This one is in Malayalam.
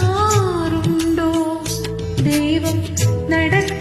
നടക്കാനിറങ്ങാറുണ്ടോ? ദൈവം നടക്ക